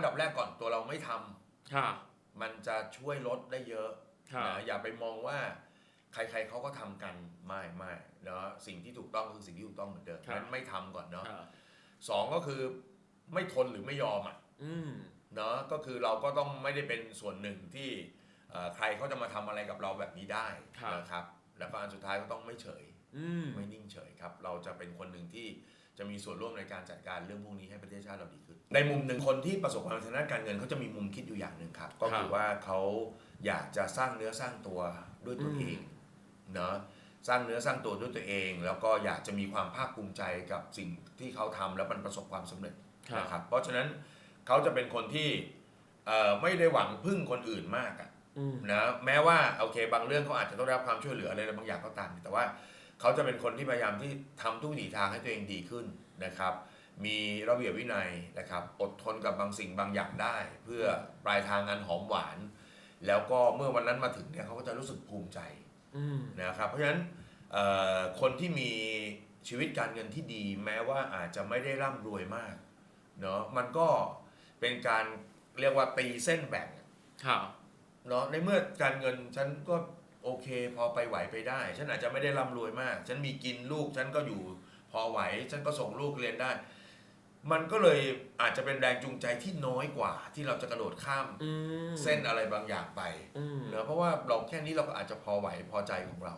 อันดับแรกก่อนตัวเราไม่ทำค่ะ มันจะช่วยลดได้เยอะค่ะนะอย่าไปมองว่า ใครๆเขาก็ทำกันไม่ไม่เนาะสิ่งที่ถูกต้องคือสิ่งที่ถูกต้องเหมือนเดิมครับงั้นไม่ทำก่อนเนาะค่ะสองก็คือไม่ทนหรือไม่ยอมอะอืม เนาะก็คือเราก็ต้องไม่ได้เป็นส่วนหนึ่งที่เอ่อใครเขาจะมาทำอะไรกับเราแบบนี้ได้ครับ นะครับ แล้วก็อันสุดท้ายก็ต้องไม่เฉย อืม ไม่นิ่งเฉยครับ เราจะเป็นคนหนึ่งที่ จะมีส่วนร่วมในการจัดการเรื่องพวกนี้ให้ประเทศชาติเราดีขึ้น ในมุมหนึ่งคนที่ประสบความสำเร็จทางด้านการเงินเขาจะมีมุมคิดอยู่อย่างหนึ่งครับ ก็คือว่าเขาอยากจะสร้างเนื้อสร้างตัวด้วยตัวเองเนาะสร้างเนื้อสร้างตัวด้วยตัวเอง แล้วก็อยากจะมีความภาคภูมิใจกับสิ่งที่เขาทำแล้วมันประสบความสำเร็จครับนะครับเพราะฉะนั้นเขาจะเป็นคนที่เอ่อไม่ได้หวังพึ่งคนอื่นมากอะอืมนะแม้ว่าโอเค บางเรื่องเขาอาจจะต้องได้รับความช่วยเหลืออะไรบางอย่างก็ตามแต่ว่า เขาจะเป็นคนที่พยายามที่ทำทุกวิถีทางให้ตัวเองดีขึ้นนะครับ มีระเบียบวินัยนะครับ อดทนกับบางสิ่งบางอย่างได้ เพื่อปลายทางงานหอมหวาน แล้วก็เมื่อวันนั้นมาถึงเนี่ยเขาก็จะรู้สึกภูมิใจอืมนะครับ เพราะฉะนั้นเอ่อคนที่มีชีวิตการเงินที่ดีแม้ว่าอาจจะไม่ได้ร่ำรวยมากเนาะมันก็เป็นการเรียกว่าตีเส้นแบ่งค่ะเนาะในเมื่อการเงินฉันก็ โอเค พอไปไหวไปได้ ฉันอาจจะไม่ได้ร่ำรวยมาก ฉันมีกินลูก ฉันก็อยู่พอไหว ฉันก็ส่งลูกเรียนได้ มันก็เลยอาจจะเป็นแรงจูงใจที่น้อยกว่า ที่เราจะกระโดดข้ามอืมเส้นอะไรบางอย่างไปอืมเนอะเพราะว่าเราแค่นี้เราก็อาจจะพอไหวพอใจของเรา